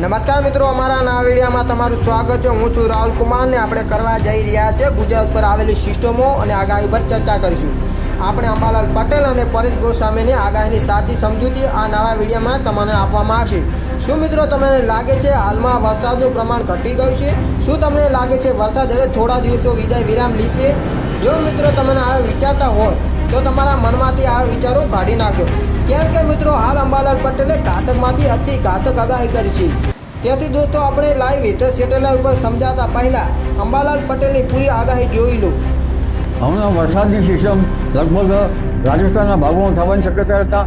નમસ્કાર મિત્રો, અમારા નવા વિડીયોમાં તમારું સ્વાગત છે. હું છું રાહુલ કુમાર ને આપણે કરવા જઈ રહ્યા છે ગુજરાત પર આવેલી સિસ્ટમો અને આગાહી પર ચર્ચા કરીશું. આપણે અંબાલાલ પટેલ અને પરેશ ગોસ્વામીની આગાહીની સાચી સમજૂતી આ નવા વિડીયોમાં તમને આપવામાં આવશે. શું મિત્રો તમને લાગે છે હાલમાં વરસાદનું પ્રમાણ ઘટી ગયું છે? શું તમને લાગે છે વરસાદ હવે થોડા દિવસો વિદાય વિરામ લેશે? જો મિત્રો તમને આ વિચારતા હોય તો તમારા મનમાંથી આ વિચારો કાઢી નાખો કેમ કે મિત્રો, હાલ અંબાલાલ પટેલે ઘાતકમાંથી અતિ ઘાતક આગાહી કરી છે. તેથી દોસ્તો, આપણે લાઈવ હિતર સેટેલાઇટ ઉપર સમજાતા પહેલા અંબાલાલ પટેલની પૂરી આગાહી જોઈ લો. હમણાં વરસાદની સિસ્ટમ લગભગ રાજસ્થાનના ભાગોમાં થવાની શક્યતા હતા,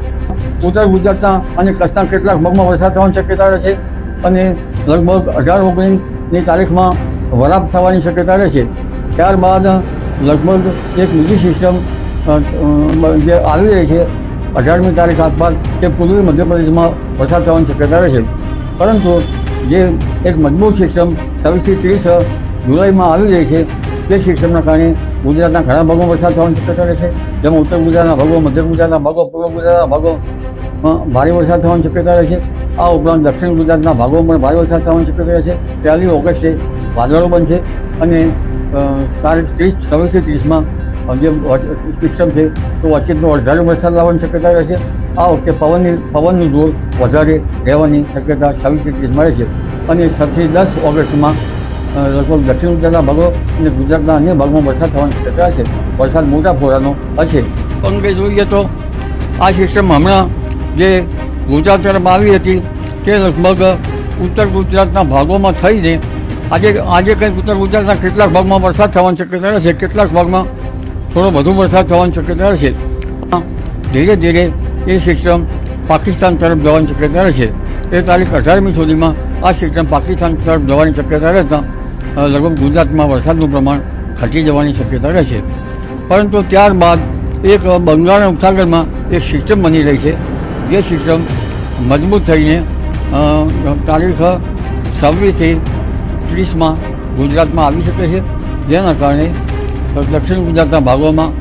ઉત્તર ગુજરાતના અને કચ્છના કેટલાક ભાગમાં વરસાદ થવાની શક્યતા રહે છે અને લગભગ અઢાર ઓગણીસની તારીખમાં વરાપ થવાની શક્યતા રહે છે. ત્યારબાદ લગભગ એક બીજી સિસ્ટમ જે આવી રહી છે, અઢારમી તારીખ આસપાસ તે પૂર્વી મધ્યપ્રદેશમાં વરસાદ થવાની શક્યતા રહે છે. પરંતુ જે એક મજબૂત સિસ્ટમ છવ્વીસથી ત્રીસ જુલાઈમાં આવી રહી છે, તે સિસ્ટમના કારણે ગુજરાતના ઘણા ભાગોમાં વરસાદ થવાની શક્યતા રહે છે. જેમાં ઉત્તર ગુજરાતના ભાગો, મધ્ય ગુજરાતના ભાગો, પૂર્વ ગુજરાતના ભાગો ભારે વરસાદ થવાની શક્યતા રહે છે. આ ઉપરાંત દક્ષિણ ગુજરાતના ભાગોમાં ભારે વરસાદ થવાની શક્યતા રહે છે. પહેલી ઓગસ્ટે વાદળો બનશે અને તારીખ ત્રીસ છવ્વીસથી ત્રીસમાં જે સિસ્ટમ છે, તો વચ્ચેનો વધારે વરસાદ લાવવાની શક્યતા રહે છે. આ વખતે પવનની, પવનનું જોર વધારે રહેવાની શક્યતા છવ્વીસથી ત્રીસ મળે છે. અને છથી દસ ઓગસ્ટમાં લગભગ દક્ષિણ ગુજરાતના ભાગો અને ગુજરાતના અન્ય ભાગમાં વરસાદ થવાની શક્યતા છે. વરસાદ મોટા ફોરાનો હશે. અંગે જોઈએ તો આ સિસ્ટમ હમણાં જે ગુજરાત તરફ આવી હતી, તે લગભગ ઉત્તર ગુજરાતના ભાગોમાં થઈ છે. આજે આજે કંઈક ઉત્તર ગુજરાતના કેટલાક ભાગમાં વરસાદ થવાની શક્યતા રહેશે. કેટલાક ભાગમાં થોડો વધુ વરસાદ થવાની શક્યતા રહેશે. ધીરે ધીરે એ સિસ્ટમ પાકિસ્તાન તરફ જવાની શક્યતા રહેશે. એ તારીખ અઢારમી સુધીમાં આ સિસ્ટમ પાકિસ્તાન તરફ જવાની શક્યતા રહેતા લગભગ ગુજરાતમાં વરસાદનું પ્રમાણ ઘટી જવાની શક્યતા રહેશે. પરંતુ ત્યારબાદ એક બંગાળના ઉપસાગરમાં એક સિસ્ટમ બની રહી છે. જે સિસ્ટમ મજબૂત થઈને તારીખ છવ્વીસથી ત્રીસમાં ગુજરાતમાં આવી શકે છે. જેના કારણે દક્ષિણ ગુજરાતના ભાગોમાં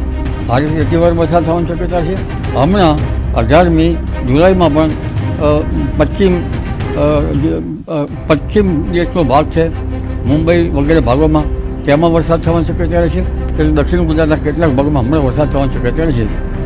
ભારેથી અતિવાર વરસાદ થવાની શક્યતા છે. હમણાં અઢારમી જુલાઈમાં પણ પશ્ચિમ પશ્ચિમ દેશનો ભાગ છે, મુંબઈ વગેરે ભાગોમાં તેમાં વરસાદ થવાની શક્યતા છે. એટલે દક્ષિણ ગુજરાતના કેટલાક ભાગોમાં હમણાં વરસાદ થવાની શક્યતા છે.